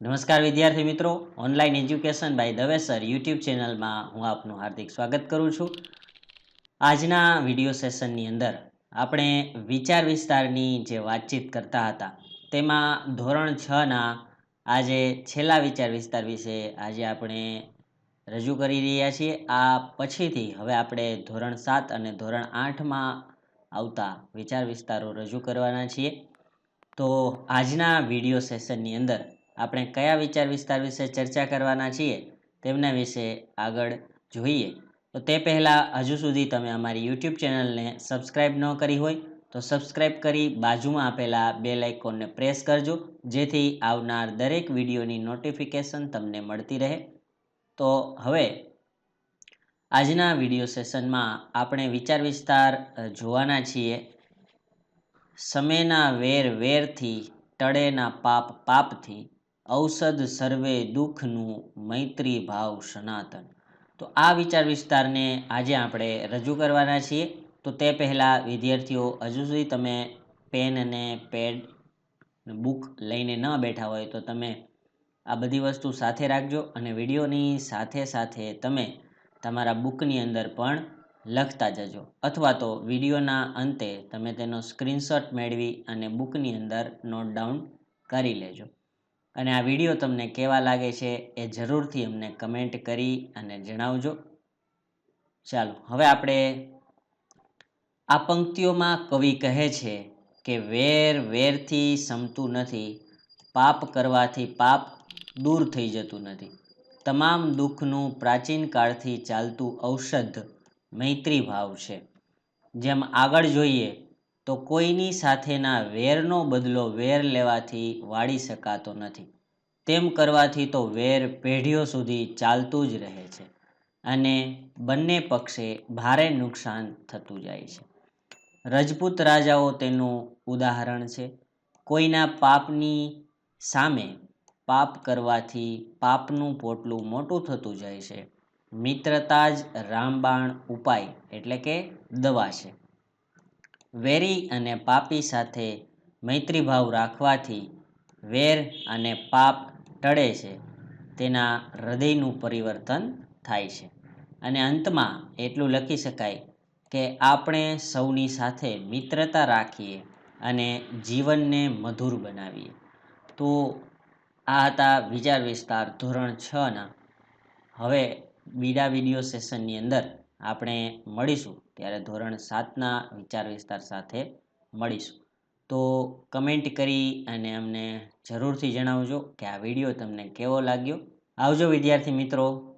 નમસ્કાર વિદ્યાર્થી મિત્રો. Online education by Dave sir YouTube ચેનલમાં હું આપનું હાર્દિક સ્વાગત કરું છું. આજના વીડિયો સેશનની અંદર આપણે વિચાર વિસ્તારની જે વાતચીત કરતા હતા, તેમાં ધોરણ છના આજે છેલ્લા વિચાર વિસ્તાર વિશે આજે આપણે રજૂ કરી રહ્યા છીએ. આ પછીથી હવે આપણે ધોરણ સાત અને ધોરણ આઠમાં આવતા વિચાર વિસ્તારો રજૂ કરવાના છીએ. તો આજના વીડિયો સેશનની અંદર આપણે કયા વિચાર વિસ્તાર વિશે ચર્ચા કરવાના છીએ તેમના વિશે આગળ જોઈએ. તો તે પહેલાં હજુ સુધી તમે અમારી યુટ્યુબ ચેનલને સબસ્ક્રાઈબ ન કરી હોય તો સબસ્ક્રાઈબ કરી બાજુમાં આપેલા બે લાઇકોનને પ્રેસ કરજો, જેથી આવનાર દરેક વિડીયોની નોટિફિકેશન તમને મળતી રહે. તો હવે આજના વીડિયો સેશનમાં આપણે વિચાર વિસ્તાર જોવાના છીએ. સમયના વેર વેરથી ટળેના પાપ પાપથી ઔષધ સર્વે દુઃખનું મૈત્રી ભાવ સનાતન. તો આ વિચાર વિસ્તારને આજે આપણે રજૂ કરવાના છીએ. તો તે પહેલાં વિદ્યાર્થીઓ, હજુ સુધી તમે પેન અને પેડ બુક લઈને ન બેઠા હોય તો તમે આ બધી વસ્તુ સાથે રાખજો અને વિડીયોની સાથે સાથે તમે તમારા બુકની અંદર પણ લખતા જજો. અથવા તો વિડીયોના અંતે તમે તેનો સ્ક્રીનશોટ મેળવી અને બુકની અંદર નોટ ડાઉન કરી લેજો. અને આ વીડિયો તમને કેવા લાગે છે એ જરૂરથી અમને કમેન્ટ કરી અને જણાવજો. ચાલો, હવે આપણે આ પંક્તિઓમાં કવિ કહે છે કે વેર વેરથી સમતું નથી, પાપ કરવાથી પાપ દૂર થઈ જતું નથી. તમામ દુઃખનું પ્રાચીન કાળથી ચાલતું ઔષધ મૈત્રી ભાવ છે. જેમ આગળ જોઈએ તો કોઈની સાથેના વેરનો બદલો વેર લેવાથી વાળી શકાતો નથી. તેમ કરવાથી તો વેર પેઢીઓ સુધી ચાલતું જ રહે છે અને બંને પક્ષે ભારે નુકસાન થતું જાય છે. રજપૂત રાજાઓ તેનું ઉદાહરણ છે. કોઈના પાપની સામે પાપ કરવાથી પાપનું પોટલું મોટું થતું જાય છે. મિત્રતા જ રામબાણ ઉપાય એટલે કે દવા છે. વેરી અને પાપી સાથે મૈત્રીભાવ રાખવાથી વેર અને પાપ ટળે છે. તેના હૃદયનું પરિવર્તન થાય છે. અને અંતમાં એટલું લખી શકાય કે આપણે સૌની સાથે મિત્રતા રાખીએ અને જીવનને મધુર બનાવીએ. તો આ હતા વિચાર વિસ્તાર ધોરણ છના. હવે બીજા વીડિયો સેશનની અંદર આપણે મળીશું ત્યારે ધોરણ સાતના વિચાર વિસ્તાર સાથે મળીશું. તો કમેન્ટ કરી અને અમને જરૂરથી જણાવજો કે આ વીડિયો તમને કેવો લાગ્યો? આવજો વિદ્યાર્થી મિત્રો.